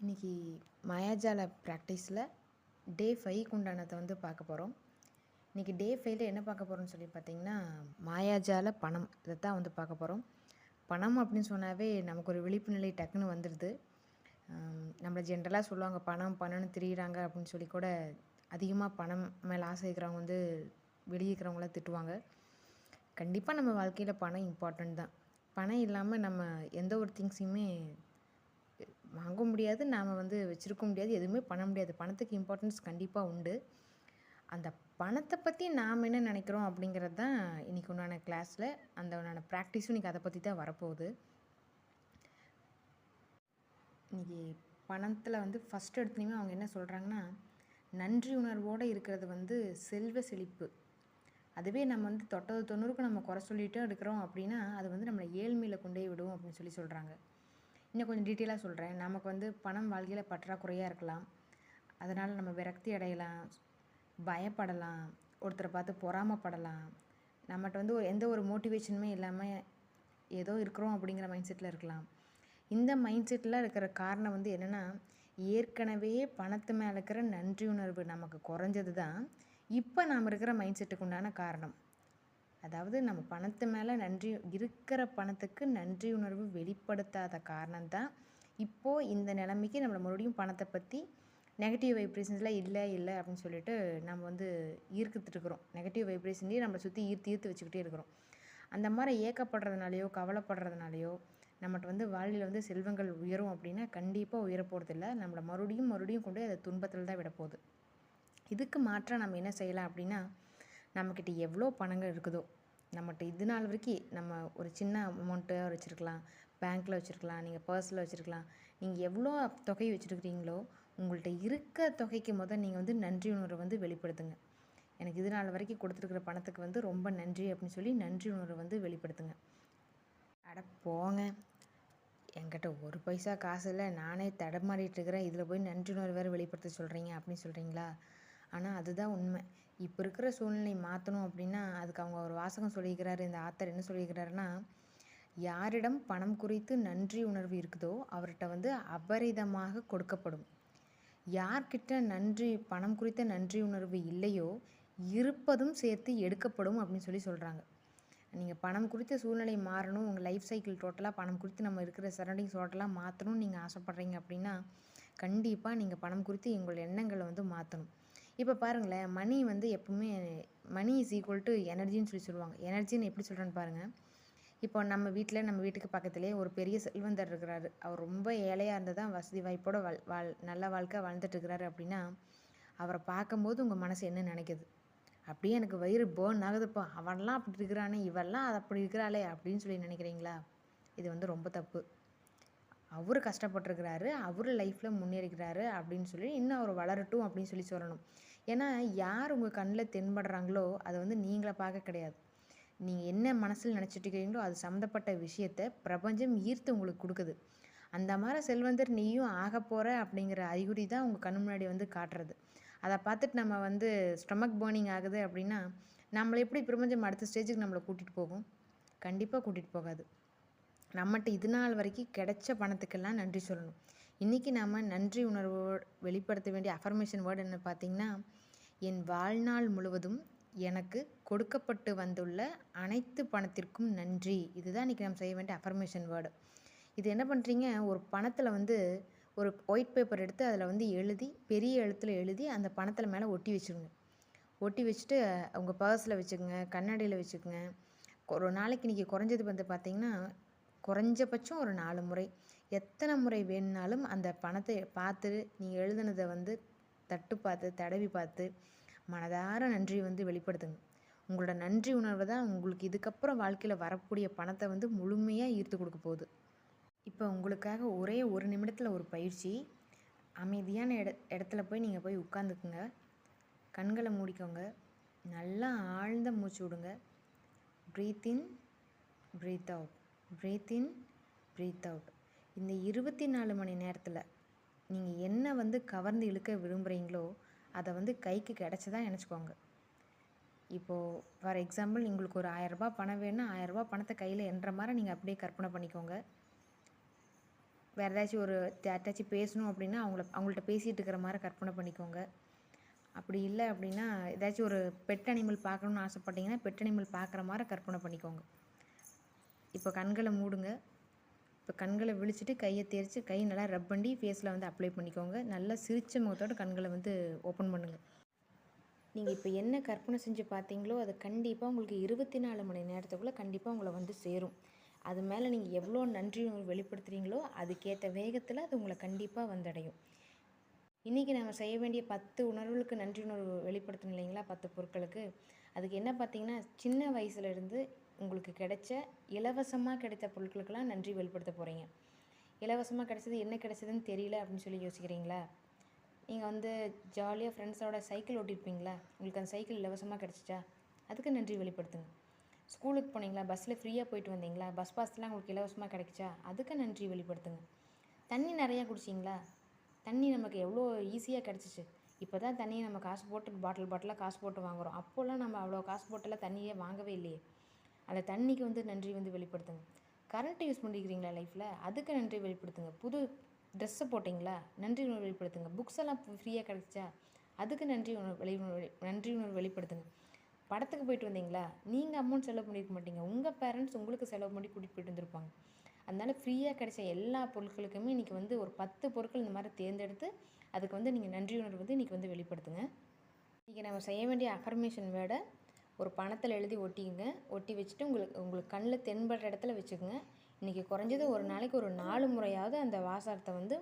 இன்றைக்கி மாயாஜால ப்ராக்டிஸில் டே ஃபைவ்க்கு உண்டானதை வந்து பார்க்க போகிறோம் இன்றைக்கி டே ஃபைவ்ல என்ன பார்க்க போகிறோம்னு சொல்லி பார்த்தீங்கன்னா மாயாஜால பணம். இதை தான் வந்து பார்க்க போகிறோம் பணம் அப்படின்னு சொன்னாவே நமக்கு ஒரு விழிப்பு நிலை டக்குன்னு வந்துடுது நம்மளை ஜென்ரலாக சொல்லுவாங்க பணம் பணம்னு திரியிறாங்க அப்படின்னு சொல்லி கூட அதிகமாக பணம் மேலே ஆசை இருக்கிறவங்க வந்து வெளியே இருக்கிறவங்களாம் திட்டுவாங்க. கண்டிப்பாக நம்ம வாழ்க்கையில் பணம் இம்பார்ட்டண்ட் தான். பணம் இல்லாமல் நம்ம எந்த ஒரு திங்ஸையுமே வாங்க முடியாது நாம் வந்து வச்சுருக்க முடியாது எதுவுமே பண்ண முடியாது. பணத்துக்கு இம்பார்ட்டன்ஸ் கண்டிப்பாக உண்டு. அந்த பணத்தை பற்றி நாம் என்ன நினைக்கிறோம் அப்படிங்கிறது தான் இன்றைக்கி உண்டான கிளாஸில் அந்த உண்டான ப்ராக்டிஸும் இன்றைக்கி அதை பற்றி தான் வரப்போகுது. இன்றைக்கி பணத்தில் வந்து ஃபஸ்ட் எடுத்துனையுமே அவங்க என்ன சொல்கிறாங்கன்னா நன்றி உணர்வோடு இருக்கிறது வந்து செல்வ செழிப்பு. அதுவே நம்ம வந்து தொட்டது தொண்ணூறுக்கு நம்ம குறை சொல்லிகிட்டே இருக்கிறோம் அப்படின்னா அது வந்து நம்மளை ஏழ்மையில் கொண்டே விடும் அப்படின்னு சொல்லி சொல்கிறாங்க இன்னும் கொஞ்சம் டீட்டெயிலாக சொல்கிறேன் நமக்கு வந்து பணம் வாழ்க்கையில் பற்றாக்குறையாக இருக்கலாம். அதனால் நம்ம விரக்தி அடையலாம் பயப்படலாம் ஒருத்தரை பார்த்து பொறாமப்படலாம். நம்மகிட்ட வந்து ஒரு எந்த ஒரு மோட்டிவேஷனுமே இல்லாமல் ஏதோ இருக்கிறோம் அப்படிங்கிற மைண்ட் செட்டில் இருக்கலாம். இந்த மைண்ட் செட்டில் இருக்கிற காரணம் வந்து என்னென்னா ஏற்கனவே பணத்து மேலே இருக்கிற நன்றி உணர்வு நமக்கு குறைஞ்சது தான் இப்போ நாம் இருக்கிற மைண்ட் செட்டுக்கு உண்டான காரணம். அதாவது நம்ம பணத்து மேலே நன்றி இருக்கிற பணத்துக்கு நன்றி உணர்வு வெளிப்படுத்தாத காரணம் தான் இப்போது இந்த நிலைமைக்கு நம்மளை மறுபடியும் பணத்தை பற்றி நெகட்டிவ் வைப்ரேஷன்ஸ்லாம் இல்லை இல்லை அப்படின்னு சொல்லிட்டு நம்ம வந்து ஈர்த்துட்டு இருக்கிறோம். நெகட்டிவ் வைப்ரேஷன்லேயே நம்மளை சுற்றி ஈர்த்து ஈர்த்து வச்சுக்கிட்டே இருக்கிறோம். அந்த மாதிரி ஏக்கப்படுறதுனாலையோ கவலைப்படுறதுனாலையோ நம்மகிட்ட வந்து வாழ்வில் வந்து செல்வங்கள் உயரும் அப்படின்னா கண்டிப்பாக உயர போகிறதில்ல நம்மளை மறுபடியும் மறுபடியும் கொண்டு அதை துன்பத்தில் தான் விடப்போகுது இதுக்கு மாற்றாக நம்ம என்ன செய்யலாம் அப்படின்னா நம்மக்கிட்ட எவ்வளோ பணங்கள் இருக்குதோ நம்மகிட்ட இது நாள் வரைக்கும் நம்ம ஒரு சின்ன அமௌண்ட்டாக வச்சுருக்கலாம். பேங்க்கில் வச்சுருக்கலாம். நீங்கள் பர்ஸில் வச்சுருக்கலாம். நீங்கள் எவ்வளோ தொகை வச்சுருக்கிறீங்களோ உங்கள்கிட்ட இருக்க தொகைக்கு முதல் நீங்கள் வந்து நன்றி உணர்வை வந்து வெளிப்படுத்துங்க. எனக்கு இது நாள் வரைக்கும் கொடுத்துருக்குற பணத்துக்கு வந்து ரொம்ப நன்றி அப்படின்னு சொல்லி நன்றி உணர்வை வந்து வெளிப்படுத்துங்க. அட போங்க. என்கிட்ட ஒரு பைசா காசு இல்லை. நானே தடமாறிட்டு இருக்கிறேன். இதில் போய் நன்றி உணர்வு வேறு வெளிப்படுத்த சொல்கிறீங்க அப்படின்னு சொல்கிறீங்களா ஆனால் அதுதான் உண்மை. இப்போ இருக்கிற சூழ்நிலை மாற்றணும் அப்படின்னா அதுக்கு அவங்க ஒரு வாசகம் சொல்லியிருக்கிறாரு. இந்த ஆத்தர் என்ன சொல்லியிருக்கிறாருன்னா யாரிடம் பணம் குறித்து நன்றி உணர்வு இருக்குதோ அவர்கிட்ட வந்து அபரிதமாக கொடுக்கப்படும். யார்கிட்ட நன்றி பணம் குறித்த நன்றி உணர்வு இல்லையோ இருப்பதும் சேர்த்து எடுக்கப்படும் அப்படின்னு சொல்லி சொல்கிறாங்க நீங்கள் பணம் குறித்த சூழ்நிலை மாறணும். உங்கள் லைஃப் சைக்கிள் டோட்டலாக பணம் குறித்து நம்ம இருக்கிற சரௌண்டிங்ஸ் டோட்டலாக மாற்றணும்னு நீங்கள் ஆசைப்பட்றீங்க அப்படின்னா கண்டிப்பாக நீங்கள் பணம் குறித்து எங்கள் எண்ணங்களை வந்து மாற்றணும் இப்போ பாருங்களேன் மணி வந்து எப்பவுமே மணி இஸ் ஈக்குவல் டு எனர்ஜின்னு சொல்லி சொல்லுவாங்க. எனர்ஜின்னு எப்படி சொல்கிறேன்னு பாருங்கள் இப்போ நம்ம வீட்டில் நம்ம வீட்டுக்கு பக்கத்துலேயே ஒரு பெரிய செல்வந்தர் இருக்கிறாரு. அவர் ரொம்ப ஏழையாக இருந்தால் தான் வசதி வாய்ப்போட வாழ் வாழ் நல்ல வாழ்க்கை வாழ்ந்துட்டு இருக்கிறாரு அப்படின்னா அவரை பார்க்கும்போது உங்கள் மனசு என்ன நினைக்குது? அப்படியே எனக்கு வயிறு பேர்ன் ஆகுதுப்பா. அவன்லாம் அப்படி இருக்கிறானே இவெல்லாம் அது அப்படி இருக்கிறாளே அப்படின்னு சொல்லி நினைக்கிறீங்களா? இது வந்து ரொம்ப தப்பு. அவர் கஷ்டப்பட்டுருக்கிறாரு அவர் லைஃப்பில் முன்னேறிக்கிறாரு அப்படின்னு சொல்லி இன்னும் அவர் வளரட்டும் அப்படின்னு சொல்லி சொல்லணும். ஏன்னா யார் உங்கள் கண்ணில் தென்படுறாங்களோ அதை வந்து நீங்களே பார்க்க கிடையாது. நீங்கள் என்ன மனசில் நினச்சிட்டுக்கிறீங்களோ அது சம்மந்தப்பட்ட விஷயத்தை பிரபஞ்சம் ஈர்த்து உங்களுக்கு கொடுக்குது. அந்த மாதிரி செல்வந்தர் நீயும் ஆக போகிற அப்படிங்கிற அறிகுறி தான் உங்கள் கண் முன்னாடி வந்து காட்டுறது. அதை பார்த்துட்டு நம்ம வந்து ஸ்டொமக் பேர்னிங் ஆகுது அப்படின்னா நம்மளை எப்படி பிரபஞ்சம் அடுத்த ஸ்டேஜுக்கு நம்மளை கூட்டிகிட்டு போகும்? கண்டிப்பாக கூட்டிகிட்டு போகாது. நம்மகிட்ட இது நாள் வரைக்கும் கிடைச்ச பணத்துக்கெல்லாம் நன்றி சொல்லணும். இன்றைக்கி நாம் நன்றி உணர்வு வெளிப்படுத்த வேண்டிய அஃபர்மேஷன் வேர்டு என்ன பார்த்திங்கன்னா என் வாழ்நாள் முழுவதும் எனக்கு கொடுக்கப்பட்டு வந்துள்ள அனைத்து பணத்திற்கும் நன்றி. இதுதான் இன்றைக்கி நம்ம செய்ய வேண்டிய அஃபர்மேஷன் வேர்டு இது என்ன பண்ணுறீங்க ஒரு பணத்தில் வந்து ஒரு ஒயிட் பேப்பர் எடுத்து அதில் வந்து எழுதி பெரிய எழுத்தில் எழுதி அந்த பணத்தில் மேலே ஒட்டி வச்சுருங்க. ஒட்டி வச்சுட்டு உங்கள் பர்ஸில் வச்சுக்கோங்க கண்ணாடியில் வச்சுக்கோங்க. ஒரு நாளைக்கு இன்றைக்கி குறைஞ்சது வந்து பார்த்திங்கன்னா குறைஞ்சபட்சம் ஒரு நாலு முறை. எத்தனை முறை வேணுனாலும் அந்த பணத்தை பார்த்து நீ எழுதுனதை வந்து தட்டு பார்த்து தடவி பார்த்து மனதார நன்றி வந்து வெளிப்படுத்துங்க. உங்களோட நன்றி உணர்வு தான் உங்களுக்கு இதுக்கப்புறம் வாழ்க்கையில் வரக்கூடிய பணத்தை வந்து முழுமையாக ஈர்த்து கொடுக்க போகுது. இப்போ உங்களுக்காக ஒரே ஒரு நிமிடத்தில் ஒரு பயிற்சி. அமைதியான இட இடத்துல போய் நீங்கள் போய் உட்காந்துக்குங்க கண்களை மூடிக்கோங்க. நல்லா ஆழ்ந்த மூச்சு விடுங்க. Breathe in breathe out breathe in breathe out இந்த இருபத்தி நாலு மணி நேரத்தில் நீங்கள் என்ன வந்து கவர்ந்து இழுக்க விரும்புகிறீங்களோ அதை வந்து கைக்கு கிடச்சதா நினச்சிக்கோங்க. இப்போது ஃபார் எக்ஸாம்பிள் உங்களுக்கு ஒரு ஆயரரூபா பணம் வேணும்னா ஆயரரூபா பணத்தை கையில் என்ற மாதிரி நீங்கள் அப்படியே கற்பனை பண்ணிக்கோங்க. வேறு ஏதாச்சும் ஒரு யார்ட்டாச்சும் பேசணும் அப்படின்னா அவங்கள அவங்கள்ட்ட பேசிகிட்டு இருக்கிற மாதிரி கற்பனை பண்ணிக்கோங்க. அப்படி இல்லை அப்படின்னா ஏதாச்சும் ஒரு பெட் அனிமல் பார்க்கணுன்னு ஆசைப்பட்டீங்கன்னா பெட் அனிமல் பார்க்குற மாதிரி கற்பனை பண்ணிக்கோங்க. இப்போ கண்களை மூடுங்க. இப்போ கண்களை விழிச்சிட்டு கையை தேய்ச்சி கை நல்லா ரப் பண்ணி ஃபேஸில் வந்து அப்ளை பண்ணிக்கோங்க. நல்லா சிரித்த முகத்தோட கண்களை வந்து ஓப்பன் பண்ணுங்கள் நீங்கள் இப்போ என்ன கற்பனை செஞ்சு பார்த்தீங்களோ அது கண்டிப்பாக உங்களுக்கு இருபத்தி நாலு மணி நேரத்துக்குள்ளே கண்டிப்பாக உங்களை வந்து சேரும். அது மேலே நீங்கள் எவ்வளோ நன்றி உணர்வு வெளிப்படுத்துகிறீங்களோ அதுக்கேற்ற வேகத்தில் அது உங்களை கண்டிப்பாக வந்தடையும். இன்றைக்கி நம்ம செய்ய வேண்டிய பத்து உணர்வுகளுக்கு நன்றி உணர்வு வெளிப்படுத்தணும் இல்லைங்களா? பத்து பொருட்களுக்கு. அதுக்கு என்ன பார்த்தீங்கன்னா சின்ன வயசுலேருந்து உங்களுக்கு கிடைச்ச இலவசமாக கிடைத்த பொருட்களுக்கெல்லாம் நன்றி வெளிப்படுத்த போகிறீங்க இலவசமாக கிடைச்சது என்ன கிடைச்சதுன்னு தெரியல அப்படின்னு சொல்லி யோசிக்கிறீங்களா? நீங்கள் வந்து ஜாலியாக ஃப்ரெண்ட்ஸோட சைக்கிள் ஓட்டியிருப்பீங்களா உங்களுக்கு அந்த சைக்கிள் இலவசமாக கிடச்சிச்சா? அதுக்கு நன்றி வெளிப்படுத்துங்க. ஸ்கூலுக்கு போனீங்களா? பஸ்ஸில் ஃப்ரீயாக போயிட்டு வந்தீங்களா? பஸ் பாஸ்லாம் உங்களுக்கு இலவசமாக கிடைச்சா அதுக்கு நன்றி வெளிப்படுத்துங்க. தண்ணி நிறையா குடிச்சிங்களா? தண்ணி நமக்கு எவ்வளோ ஈஸியாக கிடச்சிச்சு. இப்போ தான் தண்ணியை நம்ம காசு போட்டு பாட்டில் பாட்டிலாக காசு போட்டு வாங்குகிறோம் அப்போல்லாம் நம்ம அவ்வளோ காசு போட்டெல்லாம் தண்ணியே வாங்கவே இல்லையே. அந்த தண்ணிக்கு வந்து நன்றி வந்து வெளிப்படுத்துங்க. கரண்ட்டை யூஸ் பண்ணிக்கிறீங்களா லைஃப்பில் அதுக்கு நன்றி வெளிப்படுத்துங்க. புது ட்ரெஸ்ஸை போட்டிங்களா? நன்றி உணர்வு வெளிப்படுத்துங்க. புக்ஸ் எல்லாம் ஃப்ரீயாக கிடச்சா அதுக்கு நன்றி உணர்வு வெளி நன்றி உணர்வு வெளிப்படுத்துங்க. படத்துக்கு போயிட்டு வந்தீங்களா? நீங்கள் அமௌண்ட் செலவு பண்ணியிருக்க மாட்டீங்க. உங்கள் பேரண்ட்ஸ் உங்களுக்கு செலவு பண்ணி கூட்டிகிட்டு போயிட்டு வந்திருப்பாங்க. அதனால் ஃப்ரீயாக கிடைச்ச எல்லா பொருட்களுக்குமே இன்றைக்கி வந்து ஒரு பத்து பொருட்கள் இந்த மாதிரி தேர்ந்தெடுத்து அதுக்கு வந்து நீங்கள் நன்றி உணர்வு வந்து இன்றைக்கி வந்து வெளிப்படுத்துங்க. இன்றைக்கி நம்ம செய்ய வேண்டிய அஃபர்மேஷன் வேர்டை ஒரு பணத்தில் எழுதி ஒட்டிங்க ஒட்டி வச்சுட்டு உங்களுக்கு உங்களுக்கு கண்ணில் தென்படுற இடத்துல வச்சுக்கோங்க. இன்றைக்கி குறைஞ்சது ஒரு நாளைக்கு ஒரு நாலு முறையாவது அந்த வாசகத்தை வந்து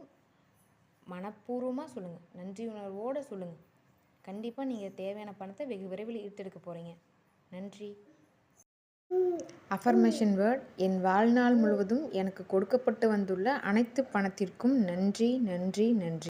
மனப்பூர்வமாக சொல்லுங்கள் நன்றி உணர்வோடு சொல்லுங்கள் கண்டிப்பாக நீங்கள் தேவையான பணத்தை வெகு விரைவில் ஈர்த்தெடுக்க போகிறீங்க நன்றி. அஃபர்மேஷன் வேர்ட் என் வாழ்நாள் முழுவதும் எனக்கு கொடுக்கப்பட்டு வந்துள்ள அனைத்து பணத்திற்கும் நன்றி நன்றி நன்றி.